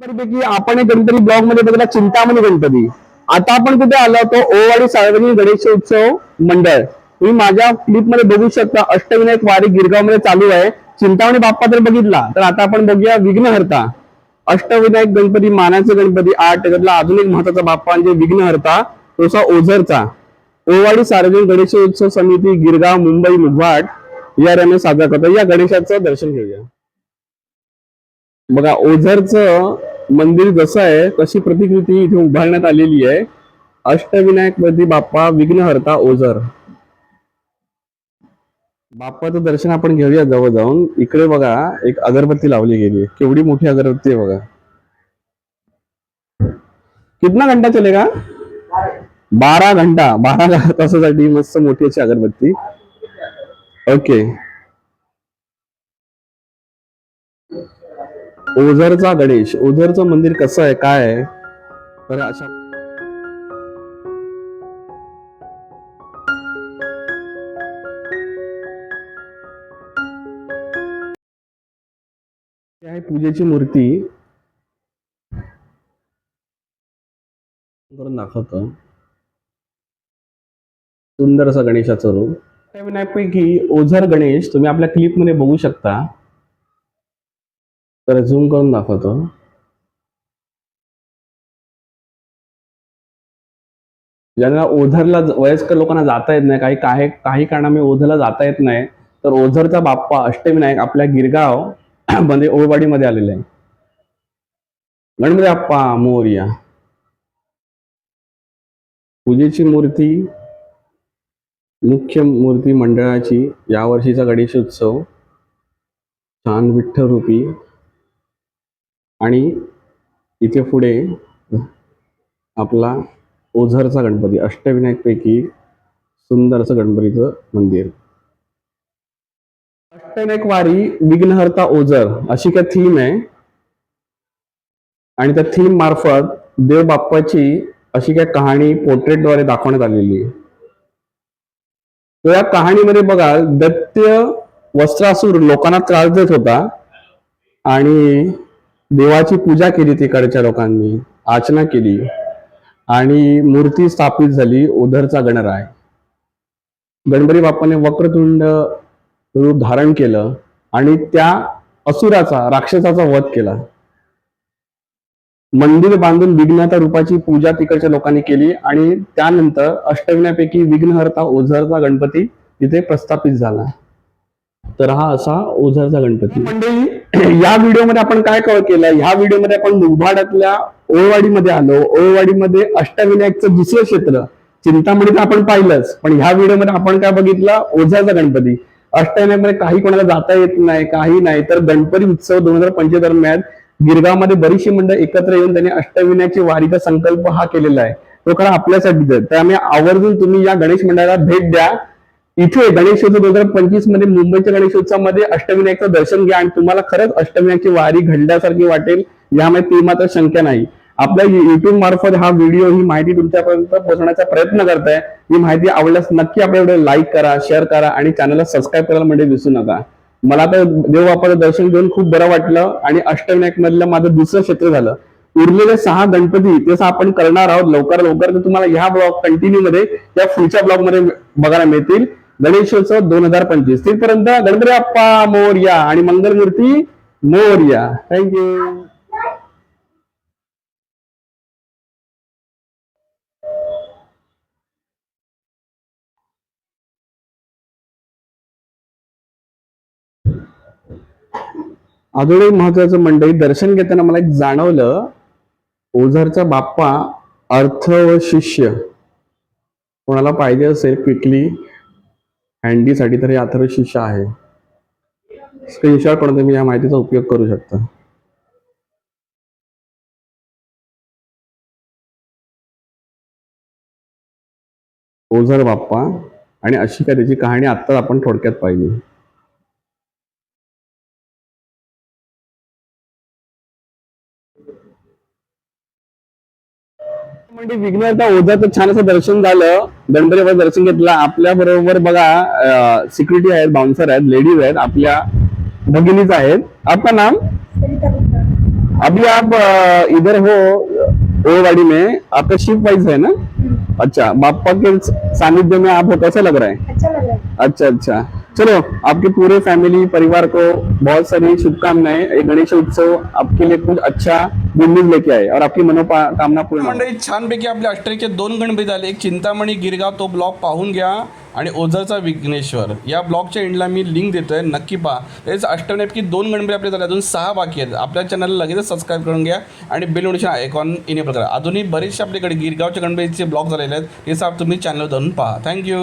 पैकी आपण एक गणपती ब्लॉगमध्ये बघितला चिंतामणी गणपती. आता आपण कुठे आलो तो ओवाडी सार्वजनिक गणेशोत्सव मंडळ. तुम्ही माझ्या क्लिपमध्ये बघू शकता अष्टविनायक वारी गिरगावमध्ये चालू आहे. चिंतामणी बाप्पा जर बघितला तर आता आपण बघूया विघ्नहर्ता. अष्टविनायक गणपती मानाचे गणपती आठ त्यातला अजून एक महत्त्वाचा बाप्पा म्हणजे विघ्नहर्ता तो ओझरचा. ओवाडी सार्वजनिक गणेशोत्सव समिती गिरगाव मुंबई मुघवाट या रने साजरा करतो. या गणेशाचं दर्शन घेऊया. बघा ओझरचं मंदिर जसं आहे तशी प्रतिकृती इथे उभारण्यात आलेली आहे. अष्टविनायकमध्ये बाप्पा विघ्नहर्ता ओझर. बाप्पाचं दर्शन आपण घेऊया जवळ जाऊन इकडे बघा एक अगरबत्ती लावली गेली केवढी मोठी अगरबत्ती आहे बघा. कितना घंटा चलेगा? बारा घंटा. बारा तासासाठी मस्त मोठी अशी अगरबत्ती. ओके. ओझरचा गणेश ओझरचं मंदिर कसं आहे काय आहे? तर अशा आहे पूजेची मूर्ती. करून दाखवतो. सुंदर असं गणेशाचं रूप. विनायकपैकी ओझर गणेश तुम्ही आपल्या क्लिपमध्ये बघू शकता. तर झूम करून दाखवतो. ज्यांना ओझरला वयस्कर लोकांना जाता येत नाही काही काही काही कारणामुळे ओझरला जाता येत नाही तर ओझरचा बाप्पा अष्टविनायक आपल्या गिरगाव मध्ये ओळवाडीमध्ये आलेले आहे. गणपती आप्पा मोर्या. पूजेची मूर्ती मुख्य मूर्ती मंडळाची यावर्षीचा गणेशोत्सव. छान विठ्ठरूपी आणि इथे पुढे आपला ओझरचा गणपती अष्टविनायकपैकी सुंदरचं गणपतीचं मंदिर. अष्टविनायक वारी विघ्नहर्ता ओझर अशी काय थीम आहे? आणि त्या थीम मार्फत देव बाप्पाची अशी काय कहाणी पोर्ट्रेटद्वारे दाखवण्यात आलेली आहे. तर या कहाणीमध्ये बघा दत्त्य वस्त्रासूर लोकांना त्रास देत होता आणि देवाची पूजा केली तिकडच्या लोकांनी अर्चना केली आणि मूर्ती स्थापित झाली ओधरचा गणराय. गणपती बाप्पाने वक्रतुंड रूप धारण केलं आणि त्या असुराचा राक्षसाचा वध केला. मंदिर बांधून विघ्नता रूपाची पूजा तिकडच्या लोकांनी केली आणि त्यानंतर अष्टविनापैकी विघ्नहर्ता ओझरचा गणपती तिथे प्रस्थापित झाला. तर हा असा ओझरचा गणपती. मंडळी या व्हिडिओमध्ये आपण काय कव्हर केलं? ह्या व्हिडिओमध्ये आपण मुलभाडातल्या ओळवाडीमध्ये आलो. ओळवाडीमध्ये अष्टविनायकचं दुसरं क्षेत्र चिंतामणीचं आपण पाहिलंच. पण ह्या व्हिडिओमध्ये आपण काय बघितलं? ओझाचा गणपती. अष्टविनायकमध्ये काही कोणाला जाता येत नाही काही नाही. तर गणपती उत्सव दोन हजार पंचवीस दरम्यान गिरगावमध्ये बरीचशी मंडळ एकत्र येऊन त्यांनी अष्टविनायकची वारीचा संकल्प हा केलेला आहे. तो खरा आपल्यासाठी त्यामुळे आवर्जून तुम्ही या गणेश मंडळाला भेट द्या. इथे गणेशोत्सव दोन हजार पंचवीसमध्ये मुंबईच्या गणेशोत्सवामध्ये अष्टविनायकचं दर्शन घ्या आणि तुम्हाला खरंच अष्टविनायकची वारी घडल्यासारखी वाटेल यामध्ये ती मात्र शंका नाही. आपल्या युट्यूब मार्फत हा व्हिडिओ ही माहिती तुमच्यापर्यंत पोहोचण्याचा प्रयत्न करताय. ही माहिती आवडल्यास नक्की आपल्या व्हिडिओ लाईक करा शेअर करा आणि चॅनलला सबस्क्राईब करायला म्हणजे विसरू नका. मला तर देव बाप्पाचं दर्शन घेऊन खूप बरं वाटलं आणि अष्टविनायक मधलं माझं दुसरं क्षेत्र झालं. उरलेले सहा गणपती तसं आपण करणार आहोत लवकर लवकर तर तुम्हाला ह्या ब्लॉग कंटिन्यू मध्ये या पुढच्या ब्लॉगमध्ये बघायला मिळतील. गणेशोत्सव दोन हजार पंचवीस. तिथपर्यंत गणपती बाप्पा मोर्या आणि मंगलमूर्ती मोर्या. थँक्यू अजून एक महत्वाचं मंडळी दर्शन घेताना मला एक जाणवलं ओझरचा बाप्पा अर्थ व शिष्य. कोणाला पाहिजे असेल क्विकली हँडीसाठी तर हे अथर्व शिष्य आहे. स्क्रीनशॉट करून तुम्ही या माहितीचा उपयोग करू शकता. ओझर बाप्पा आणि अशी काय त्याची कहाणी आत्ताच आपण थोडक्यात पाहिली. म्हणजे विघ्नता ओझाचं छान असं दर्शन झालं. गणपती बाप्पाचं दर्शन घेतलं. आपल्या बरोबर बघा सिक्युरिटी आहेत बाउन्सर आहेत लेडीज आहेत आपल्या भगिनीच आहेत. आपका नाम? अभी आप इधर हो ओवाड़ी में. आपका शिफ्ट वाइज है ना? अच्छा बापा के सानिध्य में आप हो. कैसा लग रहा है? अच्छा लग रहा है. अच्छा अच्छा. चलो आपके पूरे फैमिली परिवार को बहुत सारी शुभकामनाएं। गणेश उत्सव आपके लिए कुछ अच्छा गुड न्यूज लेके आए और आपकी मनोकामना पूर्ण हो. मंडळी छानपैकी आपल्या अष्टरीचे दोन गणपती झाले एक चिंतामणी गिरगाव तो ब्लॉग पाहून घ्या. आणि ओझरचा विघ्नेश्वर. या ब्लॉगच्या एंडला मी लिंक देतोय नक्की पहा. तेच अष्टमीपैकी दोन गणपती आपले झाले. अजून सहा बाकी आहेत. आपल्या चॅनलला लगेचच सबस्क्राईब करून घ्या. आणि बेल नोटिफिकेशन आयकॉन इनेबल करा. अजूनही बरेचसे आपल्याकडे गिरगावच्या गणपतीचे ब्लॉग झालेले आहेत. हे साहेब तुम्ही चॅनल धरून पहा. थँक्यू